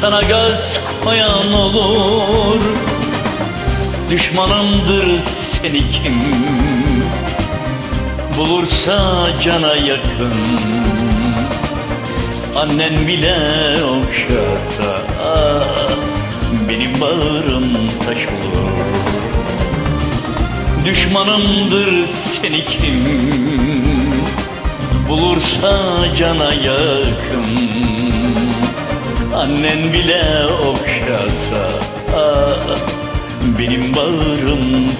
Sana göz koyan olur. Düşmanımdır seni kim Bulursa cana yakın. Annen bile okşasa Benim bağrım taş olur. Düşmanımdır seni kim Bulursa cana yakın Annen bile okşasa ah, Benim bağrım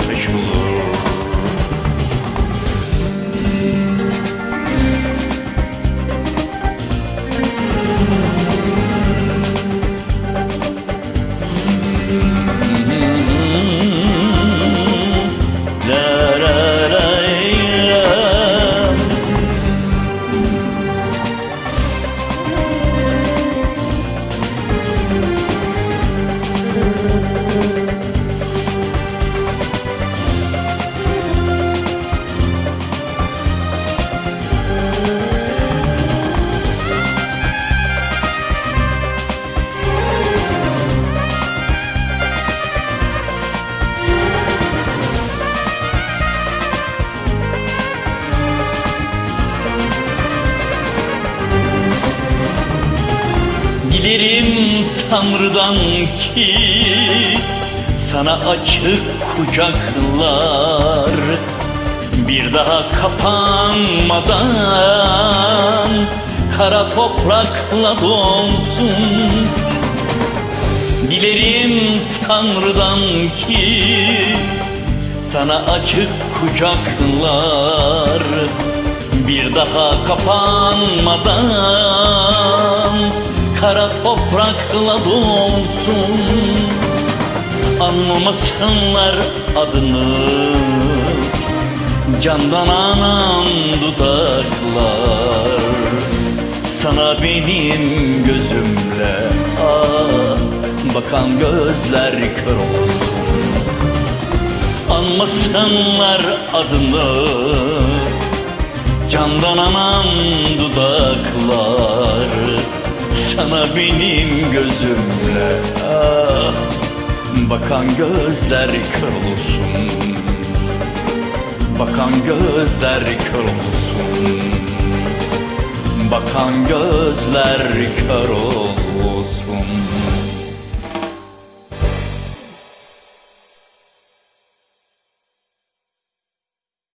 Dilerim Tanrı'dan ki sana açık kucaklar bir daha kapanmadan kara toprakla dolsun. Dilerim Tanrı'dan ki sana açık kucaklar bir daha kapanmadan kara toprakla dolsun. Anlamasınlar adını. Candan anan dudaklar sana benim gözümle ah, bakan gözler kör olsun. Anmasınlar adını. Candan anam dudaklar Sana benim gözümle ah, Bakan gözler kör olsun. Bakan gözler kör olsun. Bakan gözler kör